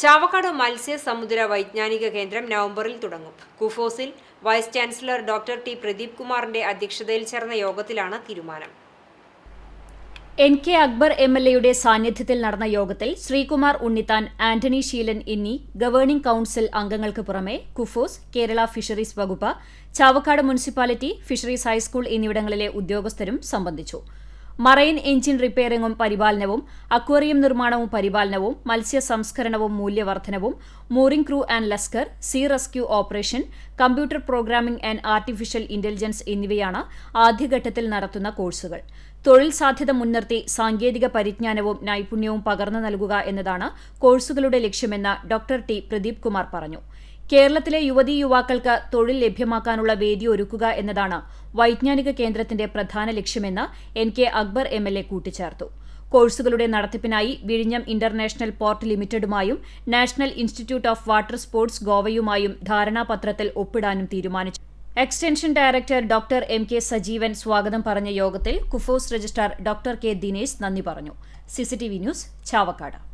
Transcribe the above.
ചാവക്കാട് മത്സ്യ സമുദ്ര വൈജ്ഞാനിക കേന്ദ്രം നവംബറിൽ തുടങ്ങും. കുഫോസിൽ vice chancellor doctor T Pradeep കുമാറിന്റെ അധ്യക്ഷതയിൽ ചേർന്ന യോഗത്തിലാണ് തീരുമാനം. N K Akbar M L എയുടെ സാന്നിധ്യത്തിൽ നടന്ന യോഗത്തിൽ ശ്രീകുമാർ ഉണ്ണിത്താൻ ആന്റണി ശീലൻ എന്നീ ഗവേണിംഗ് കൌൺസിൽ അംഗങ്ങൾക്ക് പുറമെ കുഫോസ് കേരള ഫിഷറീസ് വകുപ്പ് ചാവക്കാട് മുനിസിപ്പാലിറ്റി ഫിഷറീസ് ഹൈസ്കൂൾ എന്നിവിടങ്ങളിലെ ഉദ്യോഗസ്ഥരും സംബന്ധിച്ചു. മറൈൻ എഞ്ചിൻ റിപ്പയറിംഗും പരിപാലനവും അക്വേറിയം നിർമ്മാണവും പരിപാലനവും മത്സ്യ സംസ്കരണവും മൂല്യവർദ്ധനവും mooring crew and lascar sea rescue operation computer programming and artificial intelligence എന്നിവയാണ് ആദ്യഘട്ടത്തിൽ നടത്തുന്ന കോഴ്സുകൾ. തൊഴിൽ സാധ്യത മുൻനിർത്തി സാങ്കേതിക പരിജ്ഞാനവും നൈപുണ്യവും പകർന്നു നൽകുക എന്നതാണ് കോഴ്സുകളുടെ ലക്ഷ്യമെന്ന് ഡോക്ടർ ടി. പ്രദീപ് കുമാർ പറഞ്ഞു. കേരളത്തിലെ യുവതീ യുവാക്കൾക്ക് തൊഴിൽ ലഭ്യമാക്കാനുള്ള വേദി ഒരുക്കുക എന്നതാണ് വൈജ്ഞാനിക കേന്ദ്രത്തിന്റെ പ്രധാന ലക്ഷ്യമെന്ന് N K Akbar M L A കൂട്ടിച്ചേർത്തു. കോഴ്സുകളുടെ നടത്തിപ്പിനായി വിഴിഞ്ഞം international port ലിമിറ്റഡുമായും national institute of water sports ഗോവയുമായും ധാരണാപത്രത്തിൽ ഒപ്പിടാനും തീരുമാനിച്ചു. Extension director doctor M. K. Sajeevan സ്വാഗതം പറഞ്ഞ യോഗത്തിൽ KUFOS registrar doctor K. Dinesh നന്ദി പറഞ്ഞു. CCTV news Chavakkad.